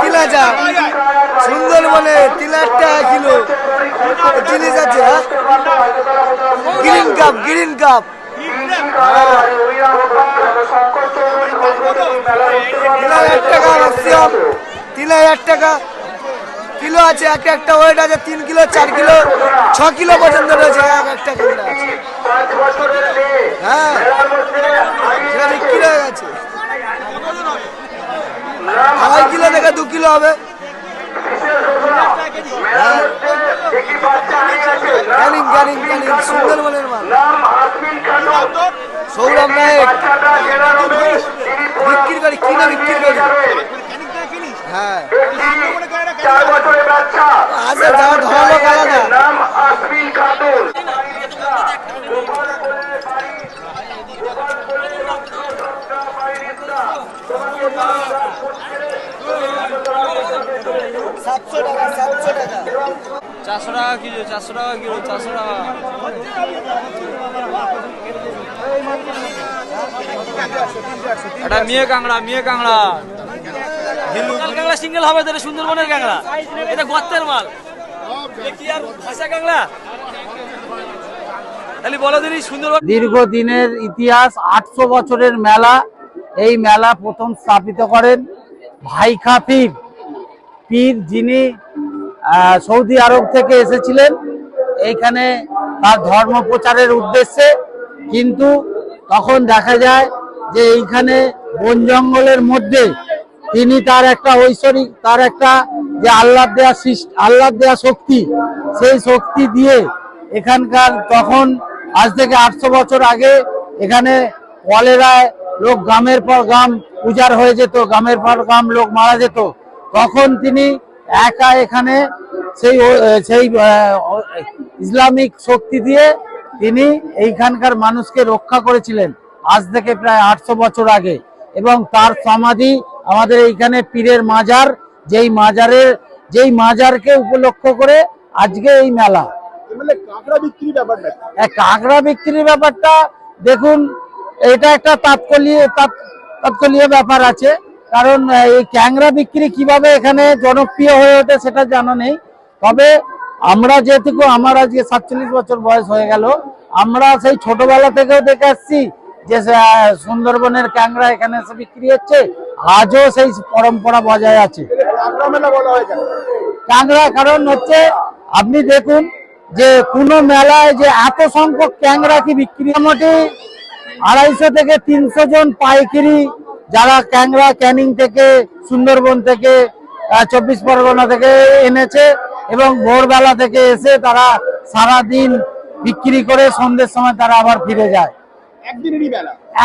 তিন হাজার তিন টাকা কিলো। জিনিস আছে গ্রিন কাপ গ্রিন কাপ তিন হাজার টাকা ম্যাক্সিমাম হাজার টাকা। কিলো আছে, এক একটা ওয়েট আছে, তিন কিলো, চার কিলো, ছ কিলো পর্যন্ত রয়েছে, এক একটা কিলো আছে হ্যাঁ সেটা বিক্রি হয়ে গেছে আড়াই কিলো থেকে দু কিলো হবে হ্যাঁ। ক্যানিং ক্যানিং ক্যানিং সুন্দরবনের মাল সৌরভ নায়ক। বিক্রি করি কিনে বিক্রি করি হ্যাঁ। আচ্ছা বছরের ধর্ম আলাদা। সাতশো টাকা সাতশো টাকা। চারশো টাকা কিলো চারশো টাকা কিলো চারশো টাকা। এটা মেয়ে কাংড়া মেয়ে কাংড়া লাল কাংড়া সিঙ্গেল হবে তাহলে সুন্দরবনের কাংড়া এটা গর্তের মাল। কি আর ভাষা দীর্ঘদিনের ইতিহাস আটশো বছরের মেলা। এই মেলা প্রথম স্থাপিত করেন ভাইখা পীর পীর যিনি সৌদি আরব থেকে এসেছিলেন, এইখানে তার ধর্ম প্রচারের উদ্দেশ্যে, কিন্তু তখন দেখা যায় যে এইখানে বন জঙ্গলের মধ্যে তিনি তার একটা ঐশ্বরিক, তার একটা যে আল্লাহ দেয়া আল্লাহ দেয়া শক্তি, সেই শক্তি দিয়ে এখানকার তখন আজ থেকে আটশো বছর আগে এখানে কলেরায় লোক গ্রামের পর গ্রাম উজাড় হয়ে যেত, গ্রামের পর গ্রাম লোক মারা যেত। তখন তিনি একা এখানে সেই সেই ইসলামিক শক্তি দিয়ে তিনি এইখানকার মানুষকে রক্ষা করেছিলেন আজ থেকে প্রায় আটশো বছর আগে। এবং তার সমাধি আমাদের এইখানে পীরের মাজার যেই মাজারের যেই মাজারকে উপলক্ষ করে আজকে এই মেলা। এক কাঁকড়া বিক্রির ব্যাপারটা দেখুন এটা একটা তাৎকলীয় তাৎ- তাৎকলীয় ব্যাপার আছে। কারণ এই ক্যাংরা বিক্রি কীভাবে এখানে জনপ্রিয় হয়ে ওঠে সেটা জানা নেই। তবে আমরা যেটুকু, আমার আজকে সাতচল্লিশ বছর বয়স হয়ে গেল, আমরা সেই ছোটবেলা থেকেও দেখে আসছি যে সুন্দরবনের ক্যাংরা এখানে এসে বিক্রি হচ্ছে, আজও সেই পরম্পরা বজায় আছে। ক্যাংরা কারণ হচ্ছে, আপনি দেখুন যে কোনো মেলায় যে এত সংখ্যক ক্যাংরা কি বিক্রি মোটামুটি আড়াইশো থেকে তিনশো জন পাইকারি যারা ক্যাংরা ক্যানিং থেকে সুন্দরবন থেকে চব্বিশ পরগনা থেকে এনেছে এবং ভোরবেলা থেকে এসে তারা সারা দিন বিক্রি করে সন্ধ্যের সময় তারা আবার ফিরে যায়।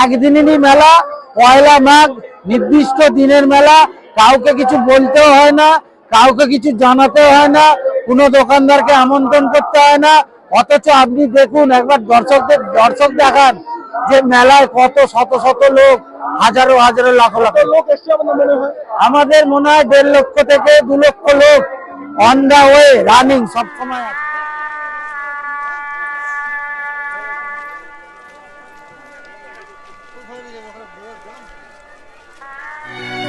একদিনেরই মেলা পয়লা মাঘ নির্দিষ্ট দিনের মেলা কাউকে কিছু বলতেও হয় না কাউকে কিছু জানাতেও হয় না কোনো দোকানদারকে আমন্ত্রণ করতে হয় না অথচ আপনি দেখুন একবার দর্শকদের দর্শক দেখান যে মেলায় কত শত শত লোক হাজারো হাজারো লাখ লাখ লোক আমাদের মনে হয় দেড় লক্ষ থেকে দু লক্ষ লোক অন দা ওয়ে রানিং সবসময় আছে Yeah.